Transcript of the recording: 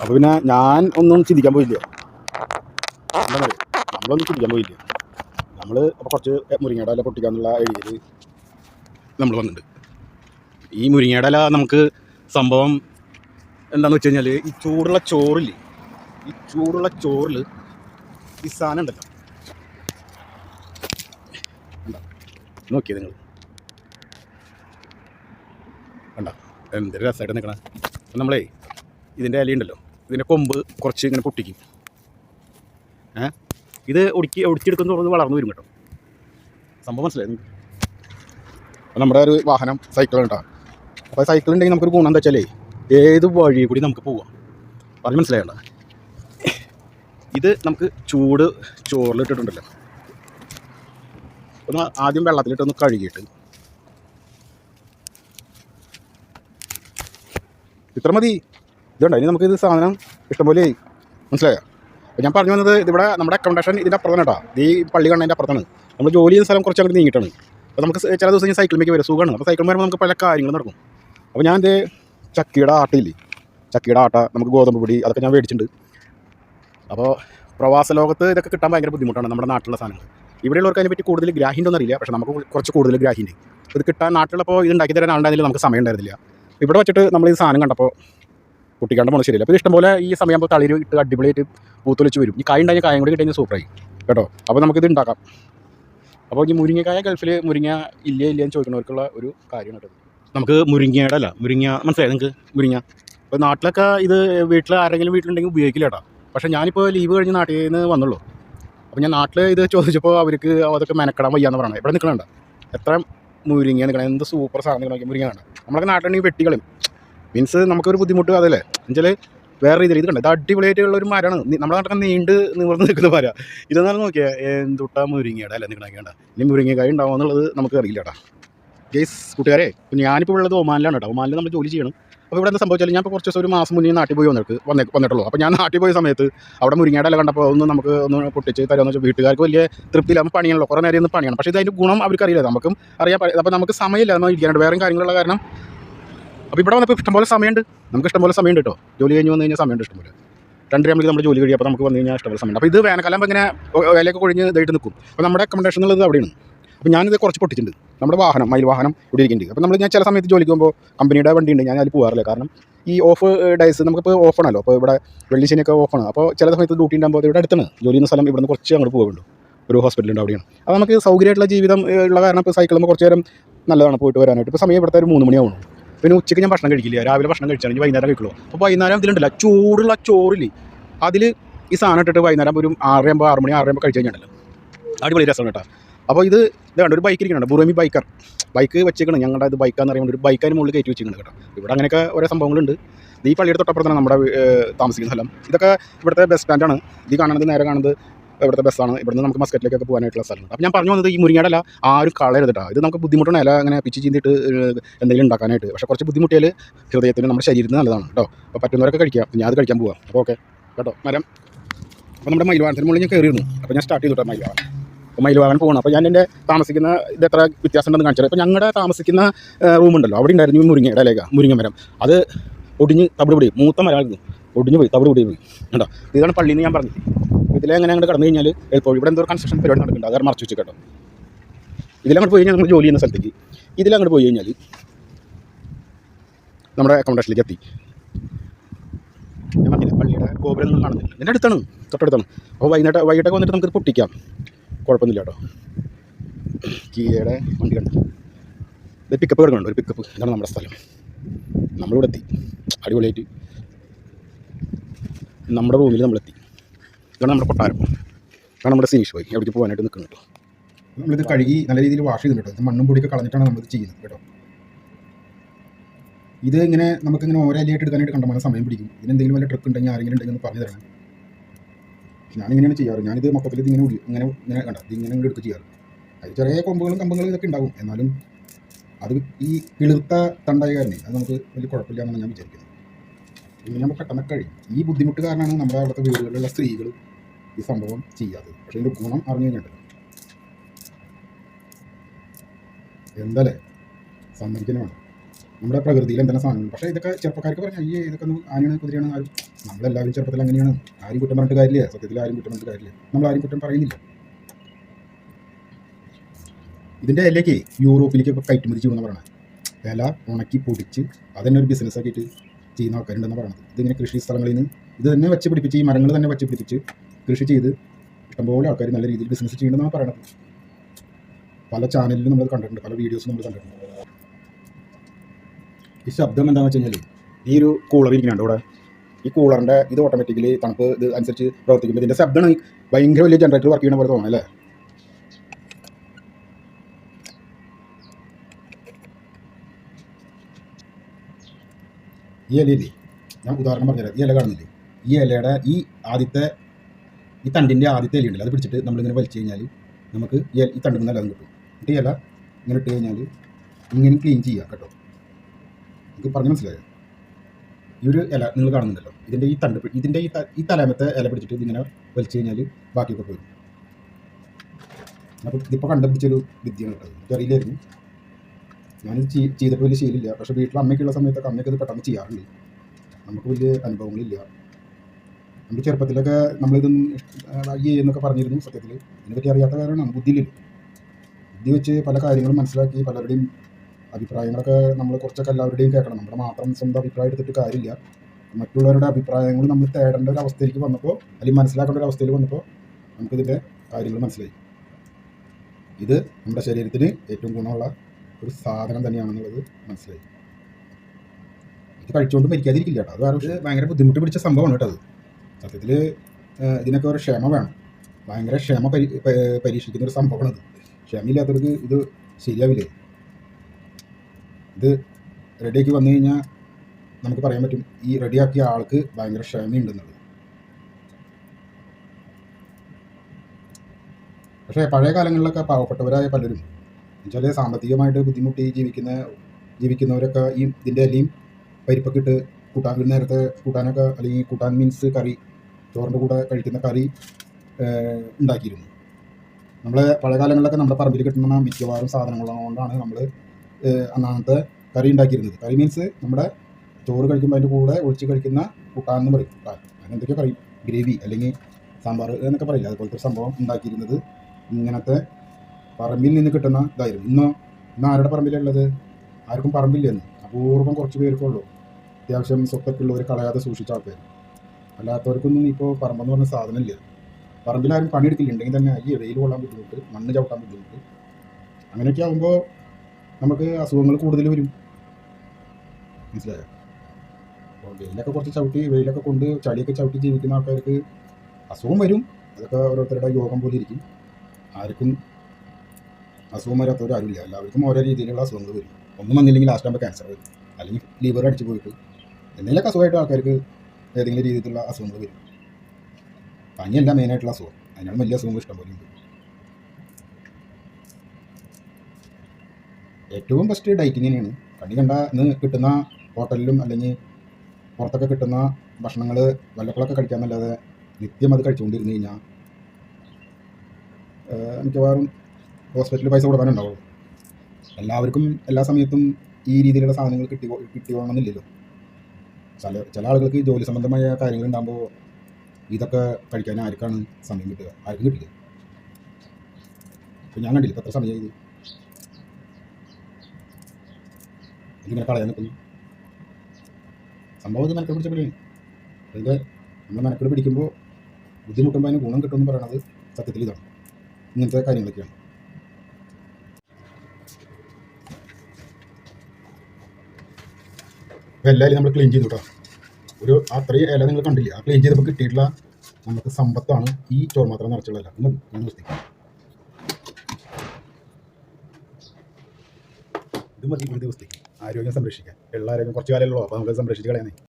അപ്പോൾ പിന്നെ ഞാൻ ഒന്നും ചിന്തിക്കാൻ പോയില്ല എന്താ പറയുക നമ്മളൊന്നും ചിന്തിക്കാൻ പോയില്ല നമ്മൾ അപ്പോൾ കുറച്ച് മുരിങ്ങയുടെ ഇല പൊട്ടിക്കാന്നുള്ള ഐഡിയയിൽ നമ്മൾ വന്നിട്ടുണ്ട്. ഈ മുരിങ്ങയുടെ ഇല നമുക്ക് സംഭവം എന്താണെന്ന് വെച്ച് കഴിഞ്ഞാൽ ഈ ചൂടുള്ള ചോറിൽ ഈ ചൂടുള്ള ചോറിൽ ഈ സാധനം ഉണ്ടല്ലോ. നോക്കിയത് നോക്കിയേ നിങ്ങൾ കണ്ട? എന്തൊരു രസമായിട്ട് നിൽക്കണേ നമ്മളേ ഇതിന്റെ ഇലയുണ്ടല്ലോ. ഇതിന്റെ കൊമ്പ് കുറച്ച് ഇങ്ങനെ പൊട്ടിക്കും. ഏ? ഇത് ഒടുക്കി ഒടിച്ചെടുക്കുന്ന തുടർന്ന് വളർന്നു വരും കേട്ടോ. സംഭവം മനസ്സിലായി? നമ്മുടെ ഒരു വാഹനം സൈക്കിൾ ഉണ്ടാകും അപ്പോൾ സൈക്കിൾ ഉണ്ടെങ്കിൽ നമുക്കൊരു ഗുണം എന്താ വെച്ചാലേ ഏത് വഴി കൂടി നമുക്ക് പോവാം? പറഞ്ഞ് മനസ്സിലായണ്ട ഇത് നമുക്ക് ചൂട് ചോറിലിട്ടിട്ടുണ്ടല്ലോ ഒന്ന് ആദ്യം വെള്ളത്തിലിട്ടൊന്ന് കഴുകിയിട്ട് ഇത്ര മതി. ഇതുണ്ട്? ഇനി നമുക്ക് ഇത് സാധനം ഇഷ്ടംപോലെ മനസ്സിലായോ? അപ്പോൾ ഞാൻ പറഞ്ഞു വന്നത് ഇവിടെ നമ്മുടെ അക്കൗണ്ടേഷൻ ഇതിന്റെ അപ്പുറത്താണ് കേട്ടോ. ഈ പള്ളി കണ്ണതിന്റെ അപ്പുറത്താണ്. നമ്മൾ ജോലി ചെയ്യുന്ന സ്ഥലം കുറച്ച് അങ്ങോട്ട് നീങ്ങിയിട്ടാണ്. അപ്പോൾ നമുക്ക് ചില ദിവസം ഞാൻ സൈക്കിളിലേക്ക് വരും. സുഖമാണ്. അപ്പോൾ സൈക്കിൾ വരുമ്പോൾ നമുക്ക് പല കാര്യങ്ങളും നടക്കും. അപ്പോൾ ഞാൻ എന്റെ ചക്കിയുടെ ആട്ടയില്ലേ ചക്കിയുടെ ആട്ട നമുക്ക് ഗോതമ്പ് പൊടി അതൊക്കെ ഞാൻ മേടിച്ചിട്ടുണ്ട്. അപ്പോൾ പ്രവാസ ലോകത്ത് ഇതൊക്കെ കിട്ടാൻ ഭയങ്കര ബുദ്ധിമുട്ടാണ് നമ്മുടെ നാട്ടിലുള്ള സാധനങ്ങൾ. ഇവിടെയുള്ളവർക്ക് അതിനെപ്പറ്റി കൂടുതൽ ഗ്രാഹിന്റെ ഉണ്ടോ അറിയില്ല. പക്ഷേ നമുക്ക് കുറച്ച് കൂടുതൽ ഗ്രാഹ്യമുണ്ട് ഇത് കിട്ടാൻ നാട്ടിലപ്പോൾ ഇത് ഉണ്ടാക്കി തരാൻ ആളുണ്ടായിരുന്നില്ല നമുക്ക് സമയം ഉണ്ടായിരുന്നില്ല. ഇവിടെ വെച്ചിട്ട് നമ്മൾ ഈ സാധനം കണ്ടപ്പോൾ കുട്ടിക്കാണ്ട് പോകണം അപ്പോൾ ഇഷ്ടംപോലെ ഈ സമയമാകുമ്പോൾ തളിര് ഇട്ട് അടിപൊളിയായിട്ട് പൂത്തൊലിച്ച് വരും. ഈ കായ ഉണ്ടായ കായം കൂടി കിട്ടിയാൽ സൂപ്പറായി. കേട്ടോ? അപ്പോൾ നമുക്കിത് ഉണ്ടാക്കാം അപ്പോൾ ഈ മുരിങ്ങക്കായ ഗൾഫിൽ മുരിങ്ങ ഇല്ല ഇല്ല എന്ന് ചോദിക്കുന്നവർക്കുള്ള ഒരു കാര്യമാണ് കേട്ടോ നമുക്ക് മുരിങ്ങയുടെ അല്ല മുരിങ്ങ മനസ്സിലായി നിങ്ങൾക്ക് മുരിങ്ങ. അപ്പോൾ നാട്ടിലൊക്കെ ഇത് വീട്ടിൽ ആരെങ്കിലും വീട്ടിലുണ്ടെങ്കിൽ ഉപയോഗിക്കില്ല കേട്ടോ. പക്ഷേ ഞാനിപ്പോൾ ലീവ് കഴിഞ്ഞ് നാട്ടിൽ നിന്ന് വന്നുള്ളൂ. അപ്പോൾ ഞാൻ നാട്ടിൽ ഇത് ചോദിച്ചപ്പോൾ അവർക്ക് അതൊക്കെ മെനക്കടാൻ വയ്യാന്ന് പറയണം ഇവിടെ നിൽക്കണണ്ട എത്ര മുരിങ്ങ നിൽക്കണം എന്ത് സൂപ്പർ സാധനം നിൽക്കണം മുരിങ്ങ നമ്മളൊക്കെ നാട്ടിലുണ്ടെങ്കിൽ വെട്ടികളും മീൻസ് നമുക്കൊരു ബുദ്ധിമുട്ട് അതല്ലേ? എന്നുവെച്ചാൽ വേറെ രീതിയിൽ ഇത് കണ്ട? ഇത് അടിപൊളിയായിട്ടുള്ള ഒരു മരമാണ്. നമ്മുടെ നാട്ടിൽ നീണ്ട് നിവർന്ന് നിൽക്കുന്ന മര. ഇതെന്നാലും നോക്കിയാൽ എന്തുട്ടാ മുരിങ്ങയുടെ അല്ല നിൽക്കണ വേണ്ട ഇനി മുരിങ്ങക്കായ ഉണ്ടാവും എന്നുള്ളത് നമുക്ക് അറിയില്ല കേട്ടോ ഗേസ് കൂട്ടുകാരെ ഞാനിപ്പോൾ ഉള്ളത് ഒമാനിലാണ് കേട്ടോ. ഒമാനിൽ നമ്മൾ ജോലി ചെയ്യണം. അപ്പോൾ ഇവിടെ എന്താ സംഭവിച്ചാൽ ഞാൻ ഇപ്പോൾ കുറച്ച് ദിവസം ഒരു മാസം മുന്നേ നാട്ടിൽ പോയി വന്നിട്ട് വന്നേ വന്നിട്ടുള്ളൂ. അപ്പോൾ ഞാൻ നാട്ടിൽ പോയ സമയത്ത് അവിടെ മുരിങ്ങയുടെ കണ്ടപ്പോൾ ഒന്ന് നമുക്ക് ഒന്ന് പൊട്ടിച്ച് തരാമെന്ന് വെച്ചാൽ വീട്ടുകാർക്ക് വലിയ തൃപ്തിയിലാകുമ്പോൾ പണിയാണല്ലോ. കുറേ നേരം ഒന്ന് പണിയാണ്. പക്ഷേ ഇതിന്റെ ഗുണം അവർക്കറിയില്ല. നമുക്കും അറിയാം. അപ്പോൾ നമുക്ക് സമയമില്ല. നമ്മൾ ഇരിക്കാനുണ്ട് വേറെ കാര്യങ്ങളുള്ള കാരണം അപ്പോൾ ഇവിടെ വന്നപ്പോൾ ഇഷ്ടംപോലെ സമയമുണ്ട്. നമുക്ക് ഇഷ്ടംപോലെ സമയമുണ്ട് കേട്ടോ. ജോലി കഴിഞ്ഞ് വന്നു കഴിഞ്ഞാൽ സമയമുണ്ട് ഇഷ്ടംപോലെ. രണ്ടര ആകുമ്പോൾ നമ്മുടെ ജോലി കഴിയും. അപ്പോൾ നമുക്ക് വന്നു കഴിഞ്ഞാൽ ഇഷ്ടംപോലെ സമയമുണ്ട്. അപ്പോൾ ഇത് വേനൽക്കാലം ഇങ്ങനെ വിലയൊക്കെ കൊഴിഞ്ഞ് ഇതായിട്ട് നിൽക്കും. അപ്പോൾ നമ്മുടെ അക്കോമഡേഷൻ ഉള്ളത് അവിടെയാണ്. അപ്പോൾ ഞാനിത് കുറച്ച് പൊട്ടിച്ചിട്ടുണ്ട്. നമ്മുടെ വാഹനം മയിൽ വാഹനം ഇവിടെ അപ്പോൾ നമ്മൾ ഞാൻ ചില സമയത്ത് ജോലിക്ക് പോകുമ്പോൾ കമ്പനിയുടെ വണ്ടി ഉണ്ട്. ഞാൻ അതിൽ പോകാറില്ല കാരണം ഈ ഓഫ് ഡേയ്സ് നമുക്കിപ്പോൾ ഓഫാണല്ലോ അപ്പോൾ ഇവിടെ വെള്ളി ശനിയൊക്കെ ഓഫാണ് അപ്പോൾ ചില സമയത്ത് ഡ്യൂട്ടി ഉണ്ടാകുമ്പോൾ ഇവിടെ അടുത്താണ്. ജോലി ചെയ്യുന്ന സ്ഥലം ഇവിടുന്ന് കുറച്ച് അങ്ങോട്ട് പോകുള്ളൂ ഒരു ഹോസ്പിറ്റലുണ്ട് അവിടെയാണ്. അപ്പോൾ നമുക്ക് സൗകര്യമായിട്ടുള്ള ജീവിതം ഉള്ള കാരണം ഇപ്പോൾ സൈക്കിളുമ്പോൾ കുറച്ച് നേരം നല്ലതാണ് പോയിട്ട് വരാനായിട്ട്. ഇപ്പോൾ സമയം ഇവിടുത്തെ ഒരു മൂന്ന് മണിയാവണം പിന്നെ ഉച്ചയ്ക്ക് ഞാൻ ഭക്ഷണം കഴിക്കില്ല. രാവിലെ ഭക്ഷണം കഴിച്ചാണെങ്കിൽ വൈകുന്നേരം കഴിക്കുള്ളൂ. അപ്പോൾ വൈകുന്നേരം ഇതിലുണ്ടല്ല ചൂടുള്ള ചോറില്ലേ അതിൽ ഈ സാധനം ഇട്ടിട്ട് വൈകുന്നേരം ഒരു ആറരയാകുമ്പോൾ ആറ് മണി ആറരയാകുമ്പോൾ കഴിച്ച് കഴിഞ്ഞാൽ അടിപൊളി രസമാണ് കേട്ടോ. അപ്പോൾ ഇത് വേണ്ട ഒരു ബൈക്ക് ഇരിക്കുന്നുണ്ട് ബുറമി ബൈക്കർ ബൈക്ക് വെച്ചേക്കണം ഞങ്ങളുടെ ഇത് ബൈക്കാന്ന് പറയുമ്പോൾ ഒരു ബൈക്കാന് മുകളിൽ കയറ്റി വെച്ചിരിക്കുന്നത് കേട്ടോ. ഇവിടെ അങ്ങനെയൊക്കെ ഓരോ സംഭവങ്ങളുണ്ട്. ഈ പള്ളിയുടെ തൊട്ടപ്പുറത്താണ് നമ്മുടെ താമസിക്കുന്ന സ്ഥലം. ഇതൊക്കെ ഇവിടുത്തെ ബസ് സ്റ്റാൻഡാണ് ഇത് കാണുന്നത് നേരെ കാണുന്നത് ഇവിടുത്തെ ബസ്സാണ് ഇവിടുന്ന് നമുക്ക് മസ്കറ്റിലേക്കൊക്കെ പോകാനായിട്ടുള്ള സ്ഥലമുണ്ട്. അപ്പോൾ ഞാൻ പറഞ്ഞു വന്നത് ഈ മുരിങ്ങയുടെ ഇല ആരും കളയരുത് കേട്ടോ ഇത് നമുക്ക് ബുദ്ധിമുട്ടാണ് അങ്ങനെ പിച്ച് ചെയ്തിട്ട് എന്തെങ്കിലും ഉണ്ടാക്കാനായിട്ട്. പക്ഷേ കുറച്ച് ബുദ്ധിമുട്ടിയാൽ ഹൃദയത്തിന് നമ്മുടെ ശരീരത്തിന് നല്ലതാണ് കേട്ടോ അപ്പോൾ പറ്റുന്നവരൊക്കെ കഴിക്കാം. ഞാൻ അത് കഴിക്കാൻ പോവാം. അപ്പോൾ ഓക്കെ. കേട്ടോ. മരം. അപ്പോൾ നമ്മുടെ മയിൽവാഹനത്തിന് മുകളിൽ ഞാൻ കയറിയിരുന്നു. അപ്പോൾ ഞാൻ സ്റ്റാർട്ട് ചെയ്തു കേട്ടോ അപ്പോൾ മയിൽവാഹനം പോകണം അപ്പോൾ ഞാൻ എന്റെ താമസിക്കുന്ന ഇത് എത്ര വ്യത്യാസം ഉണ്ടെന്ന് കാണിച്ചത് അപ്പോൾ ഞങ്ങളുടെ താമസിക്കുന്ന റൂമുണ്ടല്ലോ അവിടെ ഉണ്ടായിരുന്നു മുരിങ്ങ ഇലക മുരിങ്ങ മരം. അത് ഒടിഞ്ഞ് തവിടുപൊടി മൂത്ത മരമായിരുന്നു. ഒടിഞ്ഞ് പോയി തവിടുപൊടി പോയി. കേട്ടോ ഇതാണ് പള്ളിയിൽ നിന്ന് ഞാൻ പറഞ്ഞത് ഇതിലെ എങ്ങനെ അങ്ങോട്ട് കടന്നു കഴിഞ്ഞാൽ എളുപ്പം. ഇവിടെ എന്തോ കൺസ്ട്രക്ഷൻ പരിപാടി നടക്കുന്നുണ്ട്. അതാണ് മറച്ചു വെച്ച് കേട്ടോ. ഇതിലങ്ങോട്ട് പോയി കഴിഞ്ഞാൽ നമ്മൾ ജോലി ചെയ്യുന്ന സ്ഥലത്തേക്ക്. ഇതിലങ്ങോട്ട് പോയി കഴിഞ്ഞാൽ നമ്മുടെ അക്കോമഡേഷനിലേക്ക് എത്തി. ഞാൻ പറഞ്ഞില്ല പള്ളിയുടെ ഗോപുരം ഒന്നും കാണുന്നില്ല. എന്റെ അടുത്താണ് തൊട്ടടുത്താണ്. അപ്പോൾ വൈകുന്നേരം വൈകിട്ടൊക്കെ വന്നിട്ട് നമുക്കിത് പൊട്ടിക്കാം. കുഴപ്പമൊന്നുമില്ല കേട്ടോ. കീയുടെ വണ്ടി കണ്ടു. ഇത് പിക്കപ്പ് കിടക്കുന്നുണ്ട് ഒരു പിക്കപ്പ് ഇതാണ് നമ്മുടെ സ്ഥലം. നമ്മളിവിടെ എത്തി. അടിപൊളിയായിട്ട്. നമ്മുടെ റൂമിൽ നമ്മളെത്തി. ഇതാണ് നമ്മുടെ കൊട്ടാരം. ഇതാണ് നമ്മുടെ സിനിഷ് പോയി എവിടേക്ക് പോകാനായിട്ട് നിൽക്കുന്നു കേട്ടോ. നമ്മളിത് കഴുകി നല്ല രീതിയിൽ വാഷ് ചെയ്തിട്ടുണ്ട് ഇത് മണ്ണും പൊടിയൊക്കെ കളഞ്ഞിട്ടാണ് നമ്മളിത് ചെയ്യുന്നത് കേട്ടോ. ഇത് ഇങ്ങനെ നമുക്കിങ്ങനെ ഓരോ അലിയായിട്ട് എടുക്കാനായിട്ട് കണ്ടമാനം സമയം പിടിക്കും. ഇതിനെന്തെങ്കിലും വല്ല ട്രിക്ക് ഉണ്ടെങ്കിൽ ആരെങ്കിലും ഉണ്ടെങ്കിൽ ഒന്ന് പറഞ്ഞു തരണം ഞാനിങ്ങനെയാണ് ചെയ്യാറ്. ഞാനിത് മൊത്തത്തിൽ ഇതിങ്ങനെ ഉള്ളി ഇങ്ങനെ ഇങ്ങനെ കണ്ട ഇത് ഇങ്ങനെ എടുത്ത് ചെയ്യാറ്. അത് ചെറിയ കൊമ്പുകളും കമ്പുകളും ഇതൊക്കെ ഉണ്ടാവും. എന്നാലും അത് ഈ കിളിർത്ത തണ്ടായ കാരണേ അത് നമുക്ക് വലിയ കുഴപ്പമില്ല എന്നാണ് ഞാൻ വിചാരിക്കുന്നത്. ഇങ്ങനെ നമുക്ക് പെട്ടെന്ന് കഴിയും. ഈ ബുദ്ധിമുട്ട് കാരണമാണ് നമ്മുടെ അവിടുത്തെ വീടുകളിലുള്ള സ്ത്രീകൾ ഈ സംഭവം ചെയ്യാത്തത് പക്ഷേ ഇതിന്റെ ഗുണം അറിഞ്ഞു എന്തല്ലേ? സമ്മതിക്കുന്നതാണ് നമ്മുടെ പ്രകൃതിയിൽ എന്താണ് സാധനം പക്ഷേ ഇതൊക്കെ ചെറുപ്പക്കാർക്ക് പറഞ്ഞാൽ ഈ ഇതൊക്കെ ആനയാണ് കുതിരയാണ്. ആരും നമ്മളെല്ലാവരും ചെറുപ്പത്തിൽ അങ്ങനെയാണ്. ആരും കുറ്റം പറഞ്ഞിട്ട് കാര്യമില്ല. സത്യത്തിൽ ആരും കുറ്റം പറഞ്ഞിട്ട് കാര്യമില്ല. നമ്മൾ ആരും കുറ്റം പറയുന്നില്ല. ഇതിന്റെ ഇലയ്ക്ക് യൂറോപ്പിലേക്ക് ഇപ്പോൾ കയറ്റുമതി ചെയ്യുമെന്ന് പറയണത് ഇല ഉണക്കി പൊടിച്ച് അതന്നെ ഒരു ബിസിനസ് ആക്കിയിട്ട് ചെയ്യുന്ന ആൾക്കാരുണ്ടെന്ന് പറയണത്. ഇതിങ്ങനെ കൃഷി സ്ഥലങ്ങളിൽ നിന്ന് ഇത് തന്നെ വെച്ച് പിടിപ്പിച്ച് ഈ മരങ്ങൾ തന്നെ വെച്ച് പിടിപ്പിച്ച് കൃഷി ചെയ്ത് ഇഷ്ടംപോലെ ആൾക്കാർ നല്ല രീതിയിൽ ബിസിനസ് ചെയ്യണമെന്നാണ് പറയണത്. പല ചാനലിലും നമ്മൾ കണ്ടിട്ടുണ്ട് പല വീഡിയോസും നമ്മൾ കണ്ടിട്ടുണ്ട്. ഈ ശബ്ദം എന്താണെന്ന് വെച്ച് കഴിഞ്ഞാൽ ഈ ഒരു കൂളർ ഇരിക്കുന്നുണ്ട് ഇവിടെ. ഈ കൂളറിന്റെ ഇത് ഓട്ടോമാറ്റിക്കലി തണുപ്പ് ഇത് അനുസരിച്ച് പ്രവർത്തിക്കുമ്പോൾ ഇതിന്റെ ശബ്ദമാണ് ഭയങ്കര വലിയ ജനറേറ്റർ വർക്ക് ചെയ്യണ പോലെ തോന്നണം അല്ലേ? ഈ ഇലയില്ലേ ഞാൻ ഉദാഹരണം പറഞ്ഞുതരാം. ഈ ഇല കാണുന്നില്ലേ? ഈ ഇലയുടെ ഈ ആദ്യത്തെ ഈ തണ്ടിന്റെ ആദ്യത്തെ ഇലയുണ്ടല്ലോ അത് പിടിച്ചിട്ട് നമ്മളിങ്ങനെ വലിച്ചു കഴിഞ്ഞാൽ നമുക്ക് ഈ തണ്ടിൽ നിന്ന് കിട്ടും എന്നിട്ട് ഇല ഇങ്ങനെ ഇട്ട് കഴിഞ്ഞാൽ ഇങ്ങനെ ക്ലീൻ ചെയ്യുക കേട്ടോ. എനിക്ക് പറഞ്ഞ് മനസ്സിലായോ? ഈ ഒരു ഇല നിങ്ങൾ കാണുന്നുണ്ടല്ലോ ഇതിന്റെ ഈ തണ്ട് ഇതിന്റെ ഈ ഈ തലമത്തെ ഇല പിടിച്ചിട്ട് ഇതിങ്ങനെ വലിച്ചു കഴിഞ്ഞാൽ ബാക്കിയൊക്കെ പോരും. അപ്പോൾ ഇതിപ്പോൾ കണ്ടുപിടിച്ചൊരു വിദ്യയാണ് കേട്ടത് എനിക്കറിയില്ലായിരുന്നു ഞാൻ ചെയ്- ചെയ്തപ്പോൾ വലിയ ശീലമില്ല പക്ഷേ വീട്ടിൽ അമ്മയ്ക്കുള്ള സമയത്തൊക്കെ അമ്മയ്ക്ക് ഇത് പെട്ടെന്ന് ചെയ്യാറുണ്ട്. നമുക്ക് വലിയ അനുഭവങ്ങളില്ല. നമ്മുടെ ചെറുപ്പത്തിലൊക്കെ നമ്മളിതൊന്നും അയ്യേ എന്നൊക്കെ പറഞ്ഞിരുന്നു സത്യത്തിൽ ഇതിനെപ്പറ്റി അറിയാത്ത കാര്യമാണ് ബുദ്ധിയില്ല. ബുദ്ധി വെച്ച് പല കാര്യങ്ങളും മനസ്സിലാക്കി പലരുടെയും അഭിപ്രായങ്ങളൊക്കെ നമ്മൾ കുറച്ചൊക്കെ എല്ലാവരുടെയും കേൾക്കണം. നമ്മുടെ മാത്രം സ്വന്തം അഭിപ്രായം എടുത്തിട്ട് കാര്യമില്ല. മറ്റുള്ളവരുടെ അഭിപ്രായങ്ങൾ നമ്മൾ തേടേണ്ട ഒരു അവസ്ഥയിലേക്ക് വന്നപ്പോൾ അല്ലെങ്കിൽ മനസ്സിലാക്കേണ്ട ഒരു അവസ്ഥയിൽ വന്നപ്പോൾ നമുക്കിതിന്റെ കാര്യങ്ങൾ മനസ്സിലായി. ഇത് നമ്മുടെ ശരീരത്തിന് ഏറ്റവും ഗുണമുള്ള ഒരു സാധനം തന്നെയാണെന്നുള്ളത് മനസ്സിലായി. ഇത് കഴിച്ചുകൊണ്ട് മരിക്കാതിരിക്കില്ല കേട്ടോ. അത് വേറെ ഭയങ്കര ബുദ്ധിമുട്ട് പിടിച്ച സംഭവമാണ് കേട്ടോ അത്. സത്യത്തിൽ ഇതിനൊക്കെ ഒരു ക്ഷമ വേണം. ഭയങ്കര ക്ഷമ പരി പരീക്ഷിക്കുന്ന ഒരു സംഭവമാണ് അത്. ക്ഷമയില്ലാത്തവർക്ക് ഇത് ശരിയാവില്ലേ? ഇത് റെഡിയാക്കി വന്നു കഴിഞ്ഞാൽ നമുക്ക് പറയാൻ പറ്റും ഈ റെഡിയാക്കിയ ആൾക്ക് ഭയങ്കര ക്ഷമയുണ്ടെന്നുള്ളത് പക്ഷേ പഴയ കാലങ്ങളിലൊക്കെ പാവപ്പെട്ടവരായ പലരും എന്നുവെച്ചാൽ സാമ്പത്തികമായിട്ട് ബുദ്ധിമുട്ടി ജീവിക്കുന്ന ജീവിക്കുന്നവരൊക്കെ ഈ ഇതിന്റെ എല്ലാം പരിപ്പൊക്കെ ഇട്ട് കൂട്ടാൻ ഒരു നേരത്തെ കൂട്ടാനൊക്കെ അല്ലെങ്കിൽ കൂട്ടാൻ മീൻസ് കറി ചോറിന്റെ കൂടെ കഴിക്കുന്ന കറി ഉണ്ടാക്കിയിരുന്നു. നമ്മൾ പഴയ കാലങ്ങളിലൊക്കെ നമ്മുടെ പറമ്പിൽ കിട്ടുന്ന മിക്കവാറും സാധനങ്ങളുള്ളതുകൊണ്ടാണ് കൊണ്ടാണ് നമ്മൾ അന്നത്തെ കറി ഉണ്ടാക്കിയിരുന്നത്. കറി മീൻസ് നമ്മുടെ ചോറ് കഴിക്കുമ്പോൾ അതിന്റെ കൂടെ ഒഴിച്ച് കഴിക്കുന്ന കൂട്ടാൻ എന്ന് പറയും. കൂട്ടാൻ. അതിനെന്തൊക്കെ പറയും. ഗ്രേവി അല്ലെങ്കിൽ സാമ്പാർ എന്നൊക്കെ പറയില്ല? അതുപോലത്തെ സംഭവം ഉണ്ടാക്കിയിരുന്നത് ഇങ്ങനത്തെ പറമ്പിൽ നിന്ന് കിട്ടുന്ന ഇതായിരുന്നു. ഇന്നോ ഇന്ന് ആരുടെ പറമ്പിലുള്ളത് ആർക്കും പറമ്പില്ലെന്ന് അപൂർവം കുറച്ച് പേർക്കുള്ളൂ അത്യാവശ്യം സ്വത്തൊക്കെ ഉള്ളവർ കളയാതെ സൂക്ഷിച്ച ആൾക്കാർ അല്ലാത്തവർക്കൊന്നും ഇപ്പോൾ പറമ്പെന്ന് പറഞ്ഞ സാധനമില്ല. പറമ്പിലാരും പണിയെടുക്കില്ല. ഉണ്ടെങ്കിൽ തന്നെ ഈ വെയിൽ കൊള്ളാൻ ബുദ്ധിമുട്ട് മണ്ണ് ചവിട്ടാൻ ബുദ്ധിമുട്ട്. അങ്ങനെയൊക്കെ ആകുമ്പോൾ നമുക്ക് അസുഖങ്ങൾ കൂടുതൽ വരും. മനസ്സിലായോ? അപ്പോൾ വെയിലൊക്കെ കുറച്ച് ചവിട്ടി വെയിലൊക്കെ കൊണ്ട് ചളിയൊക്കെ ചവിട്ടി ജീവിക്കുന്ന ആൾക്കാർക്ക് അസുഖം വരും. അതൊക്കെ ഓരോരുത്തരുടെ യോഗം പോലെ ഇരിക്കും. ആർക്കും അസുഖം വരാത്തവരും ആരുമില്ല എല്ലാവർക്കും ഓരോ രീതിയിലുള്ള അസുഖങ്ങൾ വരും. ഒന്നും വന്നില്ലെങ്കിൽ ലാസ്റ്റ് ആകുമ്പോൾ ക്യാൻസർ വരും. അല്ലെങ്കിൽ ലിവർ അടിച്ച് പോയിട്ട് എന്തെങ്കിലുമൊക്കെ അസുഖമായിട്ട് ആൾക്കാർക്ക് ഏതെങ്കിലും രീതിയിലുള്ള അസുഖങ്ങൾ വരും. പനിയല്ല മെയിനായിട്ടുള്ള അസുഖം. അതിനാണ് വലിയ അസുഖങ്ങൾ ഇഷ്ടം പോലെ ഉണ്ട്. ഏറ്റവും ബെസ്റ്റ് ഡയറ്റിങ് തന്നെയാണ്. കണ്ണി കണ്ട ഇന്ന് കിട്ടുന്ന ഹോട്ടലിലും അല്ലെങ്കിൽ പുറത്തൊക്കെ കിട്ടുന്ന ഭക്ഷണങ്ങൾ വല്ലപ്പോഴൊക്കെ കഴിക്കാമെന്നല്ലാതെ നിത്യം അത് കഴിച്ചുകൊണ്ടിരുന്നു കഴിഞ്ഞാൽ മിക്കവാറും ഹോസ്പിറ്റലിൽ പൈസ കൊടുക്കാനുണ്ടാവുള്ളൂ. എല്ലാവർക്കും എല്ലാ സമയത്തും ഈ രീതിയിലുള്ള സാധനങ്ങൾ കിട്ടി കിട്ടിയോണമെന്നില്ലല്ലോ ചില ചില ആളുകൾക്ക് ഈ ജോലി സംബന്ധമായ കാര്യങ്ങൾ ഉണ്ടാകുമ്പോൾ ഇതൊക്കെ കഴിക്കാൻ ആർക്കാണ് സമയം കിട്ടുക? ആർക്കും കിട്ടില്ല. ഇപ്പം ഞാൻ കണ്ടില്ല ഇപ്പം എത്ര സമയമായി ഇത് ഇതിങ്ങനെ കളയാൻ നിൽക്കുന്നു സംഭവം ഇത് മെനക്കെട് പിടിച്ച അതിന്റെ നമ്മൾ മെനക്കെട് പിടിക്കുമ്പോൾ ബുദ്ധിമുട്ടുമ്പോൾ അതിന് ഗുണം കിട്ടുമെന്ന് പറയണത് സത്യത്തിൽ ഇതാണ്. ഇങ്ങനത്തെ കാര്യങ്ങളൊക്കെയാണ്. അപ്പോൾ എല്ലാവരും നമ്മൾ ക്ലീൻ ചെയ്തു കേട്ടോ ഒരു അത്രയും ഇല നിങ്ങൾ കണ്ടില്ല? ആ ക്ലീൻ ചെയ്തപ്പോൾ കിട്ടിയിട്ടുള്ള നമുക്ക് സമ്പത്താണ് ഈ ചോറ് മാത്രം നിറച്ചുള്ള ഇല മതി മൂന്ന് ദിവസത്തേക്ക് ഇത് മതി ഒരു ദിവസത്തേക്ക് ആരോഗ്യം സംരക്ഷിക്കാൻ എല്ലാ ആരോഗ്യം കുറച്ച് കാലമല്ലോ അപ്പോൾ നമുക്ക് സംരക്ഷിച്ച് കളയാനേ